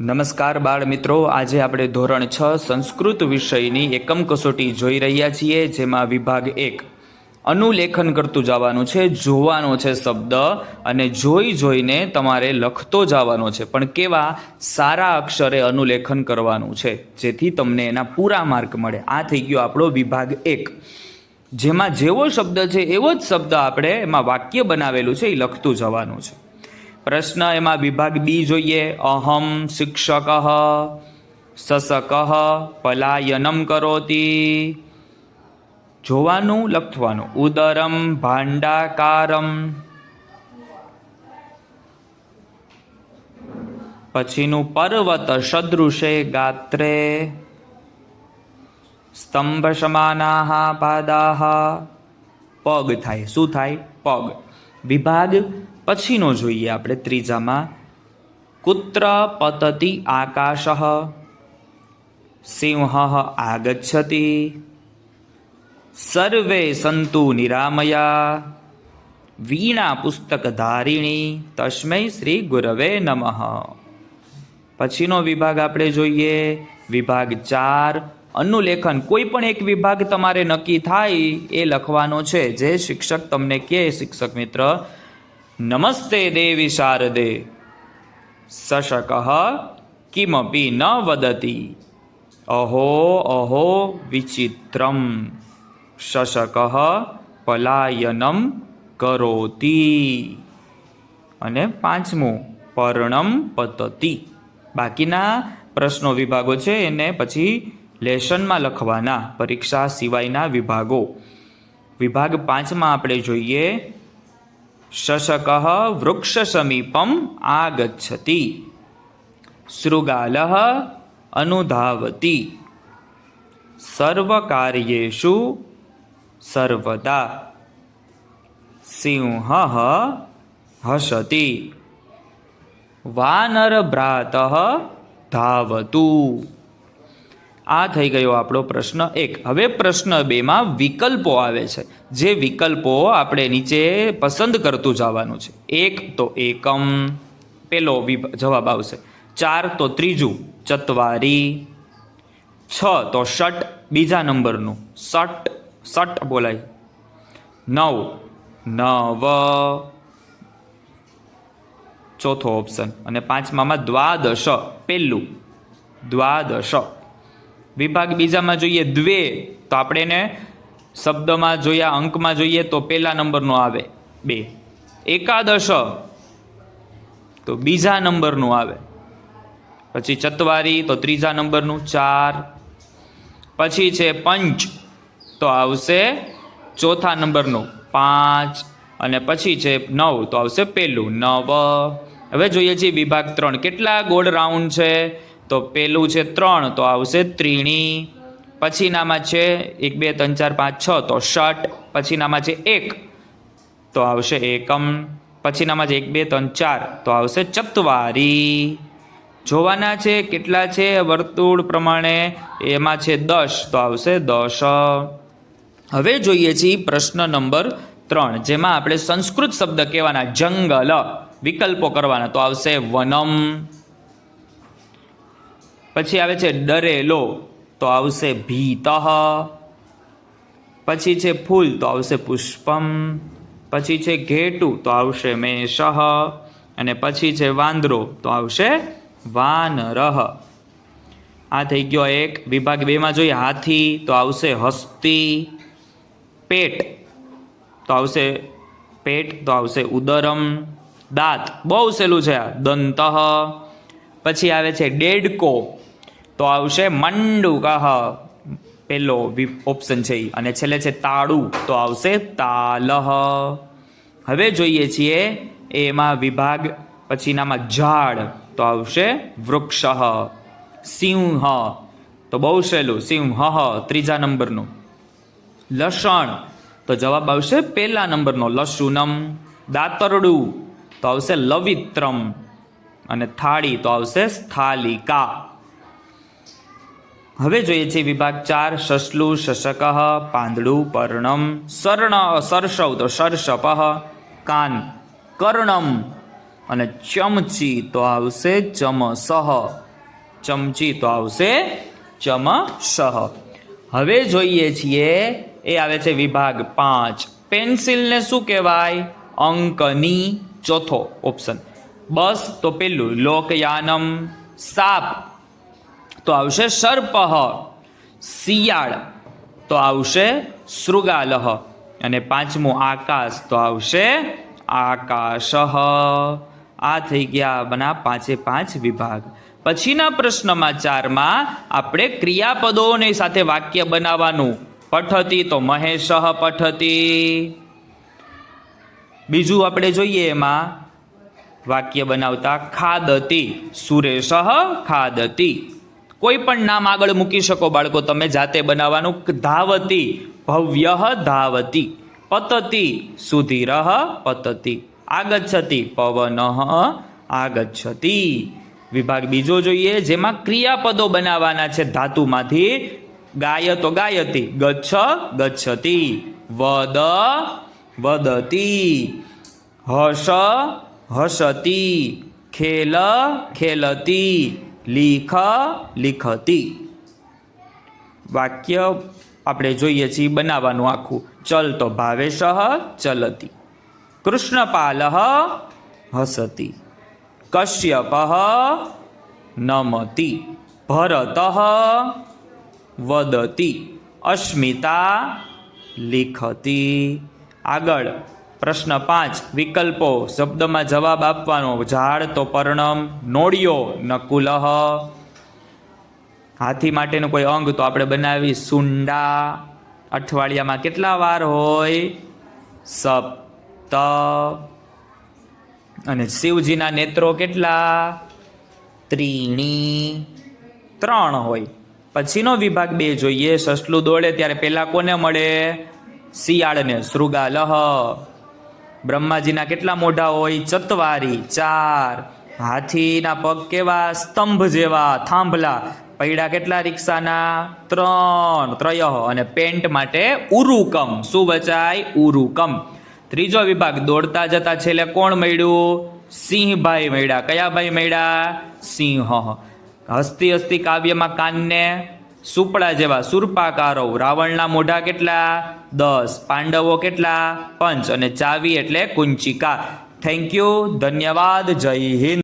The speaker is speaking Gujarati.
નમસ્કાર બાળ મિત્રો. આજે આપણે ધોરણ છ સંસ્કૃત વિષયની એકમ કસોટી જોઈ રહ્યા છીએ, જેમાં વિભાગ એક અનુલેખન કરતું જવાનું છે, જોવાનો છે શબ્દ અને જોઈ જોઈને તમારે લખતો જવાનો છે. પણ કેવા સારા અક્ષરે અનુલેખન કરવાનું છે, જેથી તમને એના પૂરા માર્ક મળે. આ થઈ ગયો આપણો વિભાગ એક. જેમાં જેવો શબ્દ છે એવો જ શબ્દ આપણે એમાં વાક્ય બનાવેલું છે, એ લખતું જવાનું છે. પ્રશ્ન એમાં વિભાગ બી જોઈએ. અહમ શિક્ષક સસક પલાયનમ કરોતી. જોવાનું, લખવાનું. ઉદરમ, ભાંડાકારમ. પછીનું પર્વત સદૃશે ગાત્રે. સ્તંભ સમાના પાદા પગ થાય. શું થાય? પગ. વિભાગ પછીનો જોઈએ આપણે ત્રીજામાં. કુત્ર પતતિ આકાશ. સિંહ આગચ્છતિ. સર્વે સંતુ નિરામયા. વીણા પુસ્તક ધારિણી તસ્મૈ શ્રી ગુરવે નમઃ. પછીનો વિભાગ આપણે જોઈએ. વિભાગ ચાર અનુલેખન, કોઈ પણ એક વિભાગ તમારે નક્કી થાય એ લખવાનો છે. જે શિક્ષક તમને કહે શિક્ષક મિત્ર, નમસ્તે દેવી શારદે, સશક કિમપી ન વદતી. અહો અહો, વિચિત્રમ શશક પલાયનમ કરોતી. અને પાંચમું, પર્ણમ પતતી. બાકીના પ્રશ્નો વિભાગો છે એને પછી લેશનમાં લખવાના પરીક્ષા સિવાયના વિભાગો. વિભાગ પાંચમાં આપણે જોઈએ, શશક વૃક્ષ સમીપમ આગચ્છતિ, શૃગાલ અનુધાવતી, સર્વકાર્યેષુ સર્વદા, સિંહ હસતિ વાનર ભ્રાત ધાવતું. આ થઈ ગયો આપણો પ્રશ્ન એક. હવે પ્રશ્ન બેમાં વિકલ્પો આવે છે. જે વિકલ્પો આપણે નીચે પસંદ કરતું જવાનું છે. એક તો એકમ, પેલો જવાબ આવશે. ચાર તો ત્રીજું, ચતવારી. છ તો ષટ બીજા નંબરનું. સટ સટ બોલાય. નવ નવ. ચોથો ઓપ્શન. અને પાંચમામાં દ્વાદશ પહેલું દ્વાદશ. વિભાગ બીજામાં જોઈએ દ્વે, તો આપણે એને શબ્દમાં જોયા અંકમાં જોઈએ તો પહેલા નંબરનો આવે બે. એકાદશ, તો બીજા નંબરનું આવે. પછી ચતવારી, તો ત્રીજા નંબરનું ચાર. પછી છે પંચ, તો આવશે ચોથા નંબરનું પાંચ. અને પછી છે નવ, તો આવશે પહેલું. નવ. હવે જોઈએ છીએ વિભાગ ત્રણ. કેટલા ગોળ રાઉન્ડ છે? તો પેલું છે ત્રણ, તો આવશે ત્રીણી. પછીનામાં છે એક, બે, ત્રણ, ચાર, પાંચ, છ, તો ષટ પછીનામાં છે એક, તો આવશે એકમ. પછીનામાં છે એક, બે, ત્રણ, ચાર, તો આવશે ચતવારી જોવાના છે કેટલા છે વર્તુળ પ્રમાણે? એમાં છે દસ, તો આવશે દસ. હવે જોઈએ છીએ પ્રશ્ન નંબર ત્રણ, જેમાં આપણે સંસ્કૃત શબ્દ કહેવાના જંગલ વિકલ્પો કરવાના, તો આવશે વનમ. પછી આવે છે ડરેલો, તો આવશે ભીત. પછી છે ફૂલ, તો આવશે પુષ્પમ. પછી છે ઘેટું, તો આવશે મેષ. અને પછી છે વાંદરો, તો આવશે વાનરહ આ થઈ ગયો એક. વિભાગ બેમાં જોઈએ, હાથી, તો આવશે હસ્તી. પેટ, તો આવશે પેટ, તો આવશે ઉદરમ. દાંત, બહુ સહેલું છે આ. દંત. પછી આવે છે ડેડકો. તો આવશે મંડુકહ પેલો ઓપ્શન છે. અને છેલ્લે છે તાળું. તો આવશે તાલહ. હવે જોઈએ છીએ એમાં વિભાગ, પછીનામાં ઝાડ. તો આવશે વૃક્ષ સિંહ. તો બહુ સહેલું. સિંહ. ત્રીજા નંબરનું. લસણ. તો જવાબ આવશે પહેલા નંબરનો લસુનમ. દાતરડું. તો આવશે લવિત્રમ. અને થાળી. તો આવશે સ્થાલિકા. હવે જોઈએ છીએ વિભાગ ચાર, સસલુ શશક પાંદડું, પર્ણમ, સર્ણ સરસવ તો સરસપ કાન, કર્ણમ અને ચમચી તો આવશે ચમસહ. ચમચી તો આવશે ચમસહ. હવે જોઈએ છીએ, એ આવે છે વિભાગ પાંચ. પેન્સિલને શું કહેવાય? અંકની ચોથો ઓપ્શન. બસ તો પેલું, લોકયાનમ, સાપ. તો આવશે સર્પહ શિયાળ, તો આવશે શૃગાલહ. અને પાંચમું આકાશ, તો આવશે આકાશઃ આ થઈ ગયા બના પાંચે પાંચ વિભાગ. પછીના પ્રશ્નમાં ચારમાં આપણે ક્રિયાપદોની સાથે વાક્ય બનાવવાનું. પઠતી તો મહેશઃ પઠતી. બીજું આપણે જોઈએ એમાં વાક્ય બનાવતા ખાદતી સુરેશ ખાદતી. કોઈ પણ નામ આગળ મૂકી શકો બાળકો, તમે જાતે બનાવવાનું. ધાવતી, ભવ્ય ધાવતી, પતતી સુધીર પતતી. આગચ્છતી પવન આગચ્છતિ. વિભાગ બીજો જોઈએ, જેમાં ક્રિયાપદો બનાવવાના છે. ધાતુમાંથી ગાય તો ગાયતી, ગચ્છ ગચ્છતી. વદ વદતી. હસ હસતી ખેલ ખેલતી. લીખ, લિખતી. વાક્ય આપણે જોઈએ છીએ બનાવવાનું આખું. ચલ તો ભાવેશ, ચલતી. કૃષ્ણપાલ હસતી. કશ્યપ નમતી. ભરત વદતી. અસ્મિતા લિખતી. આગળ. પ્રશ્ન પાંચ, વિકલ્પો. શબ્દમાં જવાબ આપવાનો. ઝાડ તો પર્ણમ નોળિયો નકુલહ હાથી માટેનું કોઈ અંગ તો આપણે બનાવી સુંડા. અઠવાડિયામાં કેટલા વાર હોય? સપ્ત. અને શિવજીના નેત્રો કેટલા? ત્રીણી. ત્રણ હોય. પછીનો વિભાગ બે જોઈએ. સસલું દોડે ત્યારે પહેલાં કોને મળે? શિયાળને. શૃગાલહ. બ્રહ્માજીના કેટલા મોઢા હોય? ચતવારી, ચાર. હાથીના પગ કેવા? સ્તંભ જેવા. થાંભલા. પૈડા કેટલા રિક્ષાના? ત્રણ. ત્રય અને પેન્ટ માટે ઉરુકમ. શું બચાય ઉરુકમ. ત્રીજો વિભાગ, દોડતા જતા છેલ્લે કોણ મળ્યું? સિંહભાઈ મળ્યા. કયા ભાઈ મળ્યા? સિંહ. હસ્તી હસ્તી કાવ્યમાં કાનને સુપડા જેવા સુરપાકારો, રાવણના મોઢા કેટલા? દસ. પાંડવો કેટલા? પંચ. અને ચાવી એટલે કુંચિકા. થેન્ક યુ ધન્યવાદ. જય હિન્દ.